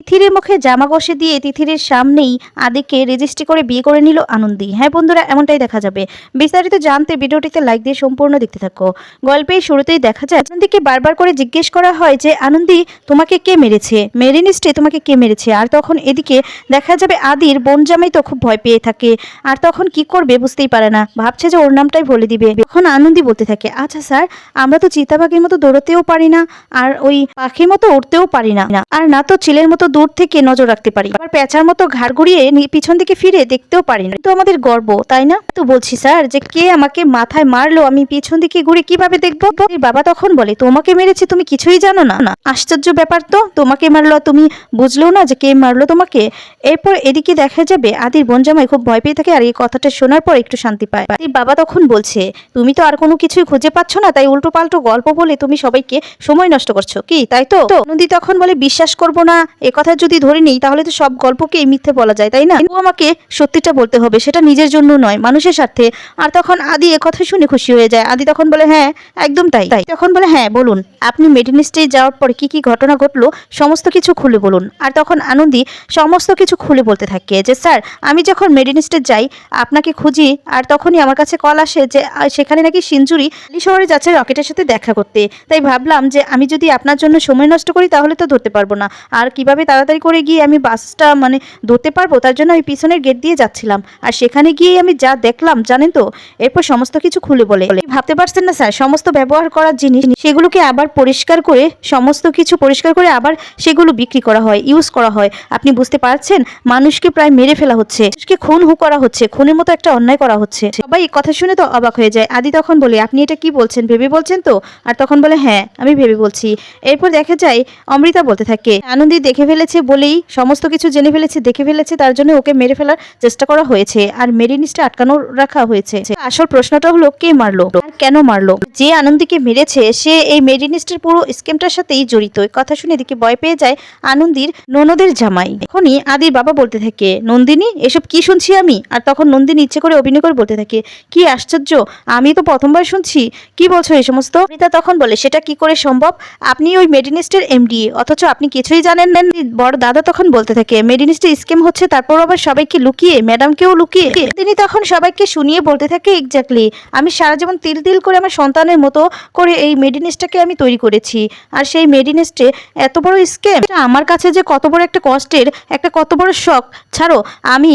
তিথিরের মুখে জামা কষে দিয়ে তিথিরের সামনেই আদিকে রেজিস্ট্রি করে বিয়ে করে নিল আনন্দি। হ্যাঁ বন্ধুরা, এমনটাই দেখা যাবে। বিস্তারিত জানতে ভিডিওটিতে লাইক দিয়ে সম্পূর্ণ দেখতে থাকো। গল্পের শুরুতেই দেখা যায়, আনন্দিকে বারবার করে জিজ্ঞেস করা হয় যে, আনন্দি, তোমাকে কে মেরেছে? মেরে নিশ্চয়ই তোমাকে কে মেরেছে? আর তখন এদিকে দেখা যাবে, আদির বোন জামাই তো খুব ভয় পেয়ে থাকে। আর তখন কি করবে বুঝতেই পারে না। ভাবছে যে ওর নামটাই বলে দিবে। তখন আনন্দি বলতে থাকে আচ্ছা স্যার, আমরা তো চিতাবাঘের মতো দৌড়তেও পারি না। আর ওই পাখির মতো উঠতেও পারি না। আর না তো চিলের মতো দূর থেকে নজর রাখতে পারি। আবার পেঁচার মতো ঘাড় ঘুরিয়ে পিছন দিকে ফিরে দেখতেও পারি না। তো আমাদের গর্ব, তাই না? তো বলছি, স্যার, যে কে আমাকে মাথায় মারলো, আমি পিছন দিকে ঘুরে কীভাবে দেখব? বাবা তখন বলে, তোমাকে মেরেছে, তুমি কিছুই জানো না। না, আশ্চর্য ব্যাপার তো, তোমাকে মারলো, তুমি বুঝলেও না যে কে মারলো তোমাকে। এরপর এদিকে দেখা যাবে, আদির বোন জামাই খুব ভয় পেয়ে থাকে আর এই কথাটা শোনার পর একটু শান্তি পায়। আদির বাবা তখন বলছে, তুমি তো আর কোনো কিছুই খুঁজে পাচ্ছ না, তাই উল্টো পাল্টো গল্প বলে তুমি সবাইকে সময় নষ্ট করছ। কি, তাই তো? তো নদী তখন বলে, বিশ্বাস করব না, এ কথা যদি ধরে নিই, তাহলে তো সব গল্পকেই মিথ্যে বলা যায়, তাই না? ও আমাকে সত্যিটা বলতে হবে, সেটা নিজের জন্য নয়, মানুষের স্বার্থে। আর তখন আদি এ কথা শুনে খুশি হয়ে যায়। আদি তখন বলে হ্যাঁ একদম তাই। তাই তখন বলে হ্যাঁ বলুন, আপনি মেডিন মেডিনিস্টে যাওয়ার পরে কি কি ঘটনা ঘটলো, সমস্ত কিছু খুলে বলুন। আর তখন আনন্দী সমস্ত কিছু খুলে বলতে থাকে যে, স্যার, আমি যখন মেডিন মেডিনিস্টে যাই, আপনাকে খুঁজি। আর তখনই আমার কাছে কল আসে যে সেখানে নাকি সিঞ্জুরি দিল্লি শহরে যাচ্ছে রকেটের সাথে দেখা করতে। তাই ভাবলাম যে, আমি যদি আপনার জন্য সময় নষ্ট করি, তাহলে তো ধরতে পারব না। আর কীভাবে তাড়াতাড়ি করে গিয়ে আমি বাসটা মানে ধরতে পারব, তার জন্য আমি পিছনের গেট দিয়ে যাচ্ছিলাম। আর সেখানে গিয়ে আমি যা দেখলাম, জানেন তো? এরপর সমস্ত কিছু খুলে বলে। ভাবতে পারছেন না স্যার, সমস্ত ব্যবহার করার জিনিস, সেগুলোকে আবার পরিষ্কার করে, সমস্ত কিছু পরিষ্কার করে আবার সেগুলো বিক্রি করা হয় ইউজ করা হয়। আপনি বুঝতে পারছেন? মানুষকে প্রায় মেরে ফেলা হচ্ছে। খুন হু করা হচ্ছে, খুনের মতো একটা অন্যায় করা হচ্ছে। সবাই কথা শুনে তো অবাক হয়ে যায়। আদি তখন বলে, আপনি এটা কি বলছেন, ভেবে বলছেন তো? আর তখন বলে হ্যাঁ আমি ভেবে বলছি। এরপর দেখা যায়, অমৃতা বলতে থাকে, আনন্দি দেখে ফেলেছে বলেই, সমস্ত কিছু জেনে ফেলেছে, দেখে ফেলেছে, তার জন্য ওকে মেরে ফেলার চেষ্টা করা হয়েছে। আর মেরে নিচটা আটকানো রাখা হয়েছে। আসল প্রশ্নটা হলো, কে মারলো? আর কেন মারলো? যে আনন্দীকে মেরেছে, সে এই মেরিনিস্টের পুরো স্কিমটার সাথেই জড়িত। কথা শুনে এদিকে ভয় পেয়ে যায় আনন্দির ননদের জামাই। এখনই আদির বাবা বলতে থাকে, নন্দিনী, এসব কি শুনছি আমি? আর তখন নন্দিনী ইচ্ছে করে অভিনয় করে বলতে থাকে, কি আশ্চর্য, আমি তো প্রথমবার শুনছি। কি বলছো এই সমস্ত? রিতা তখন বলে, সেটা কি করে সম্ভব? আপনি ওই মেডিনিস্টের এমডি, অথচ আপনি কিছুই জানেন না। বড় দাদা তখন বলতে থাকে মেডিনিস্টের স্কিম হচ্ছে, তারপর আবার সবাইকে লুকিয়ে, ম্যাডামকেও লুকিয়ে। তিনি তখন সবাইকে শুনিয়ে বলতে থাকে, এক্স্যাক্টলি, আমি সারা জীবন তিল তিল করে আমার সন্তানের মতো করে এই মেডিনেসটাকে আমি তৈরি করেছি। আর সেই মেডিনেসটে এত বড় স্কেম আমার কাছে যে কত বড় একটা কষ্টের, একটা কত বড় শখ। ছাড়ো, আমি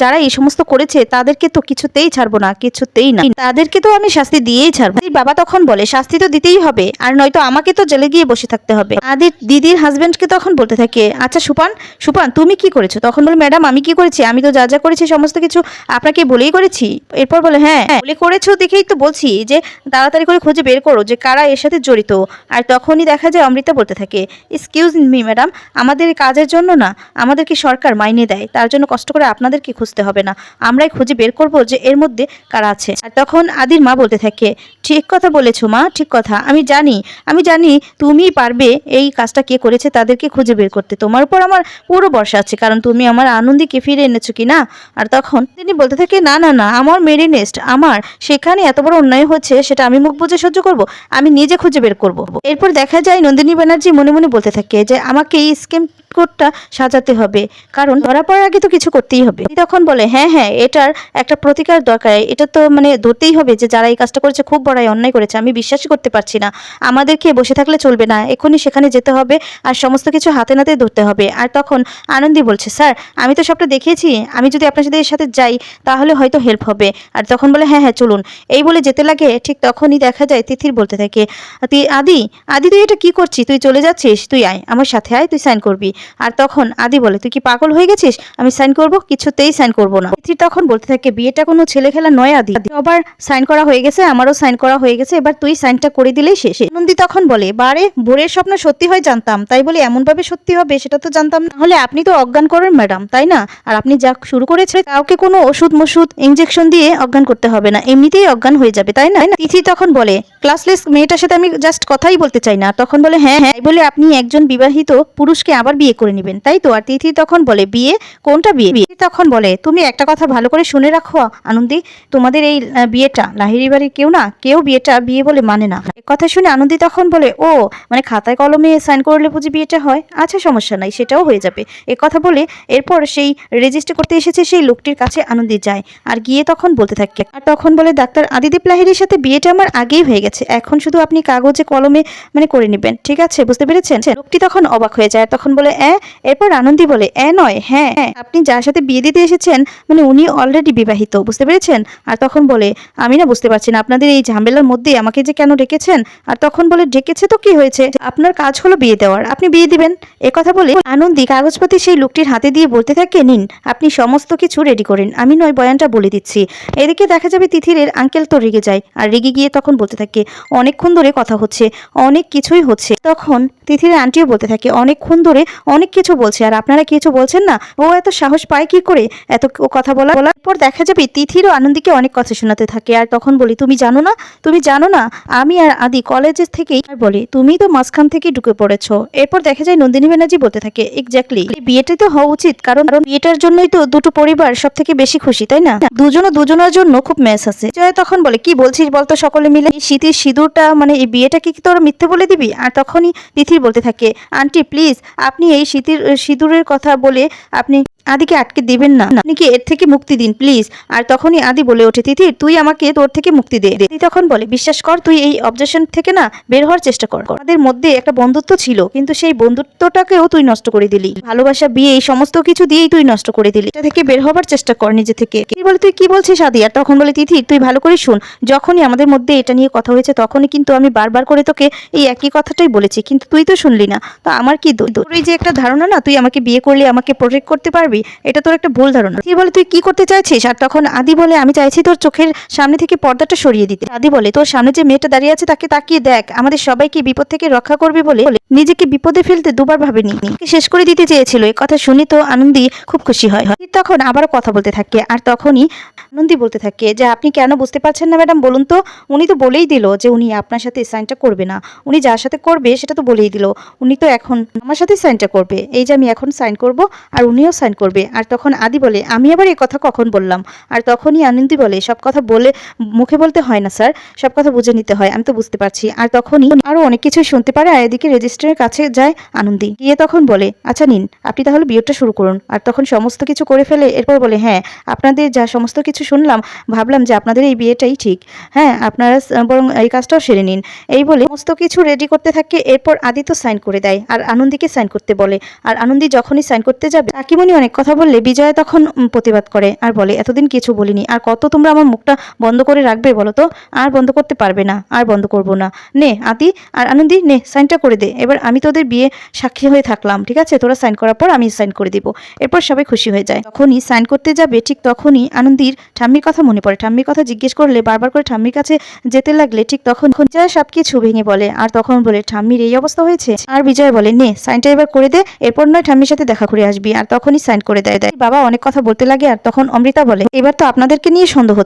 যারা এই সমস্ত করেছে, তাদেরকে তো কিছুতেই ছাড়বো না, কিছুতেই না। তাদেরকে তো আমি শাস্তি দিয়েই ছাড়বো। বাবা তখন বলে, শাস্তি তো দিতেই হবে, আর নয়তো আমাকে তো জেলে গিয়ে বসে থাকতে হবে। আদির দিদির হাজবেন্ডকে তখন বলতে থাকে আচ্ছা সুপান সুপান তুমি কি করেছ? তখন বলে ম্যাডাম আমি কি করেছি? আমি তো যা যা করেছি সমস্ত কিছু আপনাকে বলেই করেছি। এরপর বলে হ্যাঁ হ্যাঁ, বলে করেছ দেখেই তো বলছি যে তাড়াতাড়ি করে খুঁজে বের করো যে কারা এর সাথে জড়িত। আর তখনই দেখা যায় অমৃতা বলতে থাকে এক্সকিউজ মি ম্যাডাম আমাদের কাজের জন্য না আমাদেরকে সরকার মাইনে দেয়। তার জন্য কষ্ট করে আপনাদেরকে খুঁজতে হবে না। আমরাই খুঁজে বের করব যে এর মধ্যে কারা আছে। আর তখন আদির মা বলতে থাকে ঠিক কথা বলেছ মা ঠিক কথা। আমি জানি আমি জানি তুমিই পারবে এই কাজটা কে করেছে তাদেরকে খুঁজে বের করতে। তোমার উপর আমার পুরো ভরসা আছে, কারণ তুমি আমার আনন্দীকে ফিরে এনেছো কি না? আর তখন তিনি বলতে থাকে, না না না, আমার মেরি নেস্ট আমার সেখানে এত বড় অন্যায় হচ্ছে, সেটা আমি মুখ বুঝে সহ্য করব, আমি নিজে খুঁজে বের করব। এরপর দেখা যায়, নন্দিনী ব্যানার্জি মনে মনে বলতে থাকে যে, আমাকে এই স্কিম কোডটা সাজাতে হবে, কারণ ধরা পড়ার আগে তো কিছু করতেই হবে। তখন বলে হ্যাঁ হ্যাঁ এটার একটা প্রতিকার দরকার, এটা তো মানে ধরতেই হবে যে, যারা এই কাজটা করেছে, খুব বড়াই অন্যায় করেছে, আমি বিশ্বাসই করতে পারছি না। আমাদেরকে বসে থাকলে চলবে না, এখনই সেখানে যেতে হবে, আর সমস্ত কিছু হাতে নাতে ধরতে হবে। আর তখন আনন্দি বলছে, স্যার, আমি তো সবটা দেখিয়েছি। আমি যদি আপনার সাথে এর সাথে যাই, তাহলে হয়তো হেল্প হবে। আর তখন বলে হ্যাঁ হ্যাঁ চলুন। এই বলে যেতে লাগে, ঠিক তখনই দেখা যায় তিথির বলতে থাকে তুই আদি আদি তুই এটা কি করছিস? তুই চলে যাচ্ছিস? তুই আয়, আমার সাথে আয়, তুই সাইন করবি। আর তখন আদি বলে, তুই কি পাগল হয়ে গেছিস? আমি সাইন করব, কিছুতেই সাইন করব না। তিথি তখন বলতে থাকে, বিয়েটা কোনো ছেলে খেলা নয়, আদি। আবার সাইন করা হয়ে গেছে, আমারও সাইন করা হয়ে গেছে, এবার তুই সাইনটা করে দিলেই শেষ। নন্দী তখন বলে, বারে, ভোরের স্বপ্ন সত্যি হয় জানতাম, তাই বলে এমন ভাবে সত্যি হবে সেটা তো জানতাম না। হলে আপনি তো অজ্ঞান করেন ম্যাডাম, তাই না? আর আপনি যা শুরু করেছে কাউকে কোনো ওষুধ মশুদ ইঞ্জেকশন দিয়ে অজ্ঞান করতে হবে না। এমনিতেই অজ্ঞান হয়ে যাবে, তাই না? তিথি তখন বলে ক্লাসলেস মেয়েটার সাথে আমি জাস্ট কথাই বলতে চাই না। তখন বলে হ্যাঁ হ্যাঁ। বলে আপনি একজন বিবাহিত পুরুষকে আবার বিয়ে করে নেবেন, তাই তো? আর তিথি তখন বলে, বিয়ে? কোনটা বিয়ে? তিথি তখন বলে, তুমি একটা কথা ভালো করে শুনে রাখো, আনন্দী। তোমাদের এই বিয়েটা লাহিড়ি বাড়ির কেউ না? কেউ বিয়েটা বিয়ে বলে মানে না। কথা শুনে আনন্দী তখন বলে, ও মানে খাতায় কলমে সাইন করলে বুঝি বিয়েটা হয়? আচ্ছা সমস্যা নাই, সেটাও হয়ে যাবে। এ কথা বলে এরপর সেই রেজিস্টার করতে এসেছে, সেই লোকটির কাছে আনন্দি যায় আর গিয়ে তখন বলতে থাকে। আর তখন বলে, ডাক্তার আদিদীপ লাহিড়ির সাথে বিয়েটা আমার আগেই হয়ে গেছে, এখন শুধু আপনি কাগজে, কলমে মানে করে নেবেন, ঠিক আছে? বুঝতে পেরেছেন? লোকটি তখন অবাক হয়ে যায় তখন বলে এ এরপর আনন্দি বলে এ নয় হ্যাঁ আপনি যার সাথে বিয়ে দিতে এসেছেন মানে উনি অলরেডি বিবাহিত, বুঝতে পেরেছেন? আর তখন বলে, আমি না বুঝতে পারছি না, আপনাদের এই ঝামেলার মধ্যে আমাকে যে কেন ডেকেছেন? আর তখন বলে, ডেকেছে তো কি হয়েছে? আপনার কাজ হলো বিয়ে দেওয়ার, আপনি বিয়ে দিবেন? এ কথা বলে আনন্দি কাগজপাতি সেই লোকটির হাতে দিয়ে বলতে থাকে, নিন, আপনি সমস্ত কিছু রেডি করেন। আমি নয় বয়ানটা বলে দিচ্ছি। এদিকে দেখা যাবে তিথিরের আঙ্কেল তো রেগে যায়। আর রেগে গিয়ে তখন বলতে থাকে, অনেকক্ষণ ধরে কথা হচ্ছে, অনেক কিছুই হচ্ছে। তখন তিথিরের আন্টিও বলতে থাকে, অনেকক্ষণ ধরে অনেক কিছু বলছে, আর আপনারা কিছু বলছেন না? ও এত সাহস পায় কি করে? এত কথা বলা, বলার পর দেখা যাবে তিথিরও আনন্দীকে অনেক কথা শোনাতে থাকে। আর তখন বলি, তুমি জানো না? তুমি জানো না? আমি আর আদি কলেজের থেকেই বলি, তুমি তো মাঝখান থেকেই ঢুকে পড়েছো। এরপর দেখা যায় নন্দিনী ব্যানার্জি বলতে থাকে এক্স্যাক্টলি বিয়েটাই তো হওয়া উচিত, কারণ বিয়েটার জন্যই তো দুটো পরিবার সব থেকে বেশি খুশি, তাই না? দুজনও দুজনের জন্য খুব ম্যাচ আছে। জয় তখন বলে, কি বলছিস বলতো সকলে মিলে? শীতের সিঁদুরটা মানে এই বিয়েটাকে কি তোরা মিথ্যে বলে দিবি? আর তখনই তিথির বলতে থাকে, আন্টি প্লিজ আপনি এই শীতের সিঁদুরের কথা বলে আপনি আদিকে আটকে দিবেন না। আপনি কি এর থেকে মুক্তি দিন প্লিজ আর তখনই আদি বলে ওঠে তিথির তুই আমাকে তোর থেকে মুক্তি দে। তিথি তখন বলে, বিশ্বাস কর, তুই এই অবজেকশন থেকে না বের হওয়ার চেষ্টা কর। আমাদের মধ্যে একটা বন্ধুত্ব ছিল, কিন্তু সেই বন্ধুত্বটাকেও তুই নষ্ট করে দিলি। ভালোবাসা, বিয়ে, এই সমস্ত কিছু দিয়েই তুই নষ্ট করে দিলি। এটা থেকে বের হবার চেষ্টা কর নিজে থেকে। কি বলে, তুই কি বলছিস আদি? আর তখন বলে, তিথি, তুই ভালো করে শুন, যখনই আমাদের মধ্যে এটা নিয়ে কথা হয়েছে, তখনই কিন্তু আমি বারবার করে তোকে এই একই কথাটাই বলেছি, কিন্তু তুই তো শুনলি না। তো আমার কি? তোর এই যে একটা ধারণা না, তুই আমাকে বিয়ে করলে, আমাকে প্রোটেক্ট করতে পারবি? এটা তোর একটা ভুল ধারণা। কি বলে, তুই কি করতে চাইছিস? আর তখন আদি বলে, আমি চাইছি তোর চোখের সামনে থেকে পর্দাটা সরিয়ে দিতে। আদি বলে, তোর সামনে যে মেয়েটা দাঁড়িয়ে আছে, তাকে তাকিয়ে দেখ। আমাদের সবাইকে বিপদ থেকে রক্ষা করবে বলে নিজেকে বিপদে ফেলতে দুবার ভাবেনি। শেষ করে দিতে চেয়েছিল। এই কথা শুনে তো আনন্দি খুব খুশি হয়। তখন আবারও কথা বলতে থাকে। আর তখনই আনন্দি বলতে থাকে যে, আপনি কেন বুঝতে পারছেন না ম্যাডাম, বলুন তো? উনি তো বলেই দিল যে, উনি আপনার সাথে সাইনটা করবে না। উনি যার সাথে করবে, সেটা তো বলেই দিল। উনি তো এখন আমার সাথে সাইনটা করবে। এই যে আমি এখন সাইন করব, আর উনিও সাইন করবে। আর তখন আদি বলে, আমি আবার এই কথা কখন বললাম? আর তখনই আনন্দি বলে, সব কথা বলে মুখে বলতে হয় না, স্যার। সব কথা বুঝে নিতে হয়, আমি তো বুঝতে পারছি। আর তখনই আরও অনেক কিছু শুনতে পারে আর এদিকে রেজিস্ট্রারের কাছে যায় আনন্দি। গিয়ে তখন বলে আচ্ছা নিন, আপনি তাহলে বিয়েটা শুরু করুন। আর তখন সমস্ত কিছু করে ফেলে, এরপর বলে হ্যাঁ আপনাদের যা সমস্ত কিছু শুনলাম, ভাবলাম যে আপনাদের এই বিয়েটাই ঠিক। হ্যাঁ আপনারা বরং এই কাজটাও সেরে নিন। এই বলে সমস্ত কিছু রেডি করতে থাকে, এরপর আদি তো সাইন করে দেয়। আর আনন্দিকে সাইন করতে বলে। আর আনন্দি যখনই সাইন করতে যাবে কাকিমণি অনেক কথা বললে বিজয়া তখন প্রতিবাদ করে আর বলে, এতদিন কিছু বলিনি। আর কত তোমরা আমার মুখটা বন্ধ করে রাখবে বলো তো? আর বন্ধ করতে পারবে না, আর বন্ধ করব না। নে, আতি আর আনন্দী, নে, সাইনটা করে দে। এবার আমি তোদের বিয়ে সাক্ষী হয়ে থাকলাম, ঠিক আছে? তোরা সাইন করার পর আমি সাইন করে দিব। এরপর সবাই খুশি হয়ে যায়। তখনই সাইন করতে যাবে, ঠিক তখনই আনন্দীর ঠাম্মির কথা মনে পড়ে। ঠাম্মির কথা জিজ্ঞেস করলে বারবার করে ঠাম্মির কাছে যেতে লাগলে, ঠিক তখন বিজয় সব কিছু ভেঙে বলে। আর তখন বলে, ঠাম্মির এই অবস্থা হয়েছে? আর বিজয় বলে, নে, সাইনটা এবার করে দে। এরপর নয় ঠাম্মির সাথে দেখা করে আসবি। আর তখনই সাইন করে দেয়। দেয় বাবা অনেক কথা বলতে লাগে আর তখন অমৃতা বলে, এবার তো আপনাদেরকে নিয়ে সন্দেহ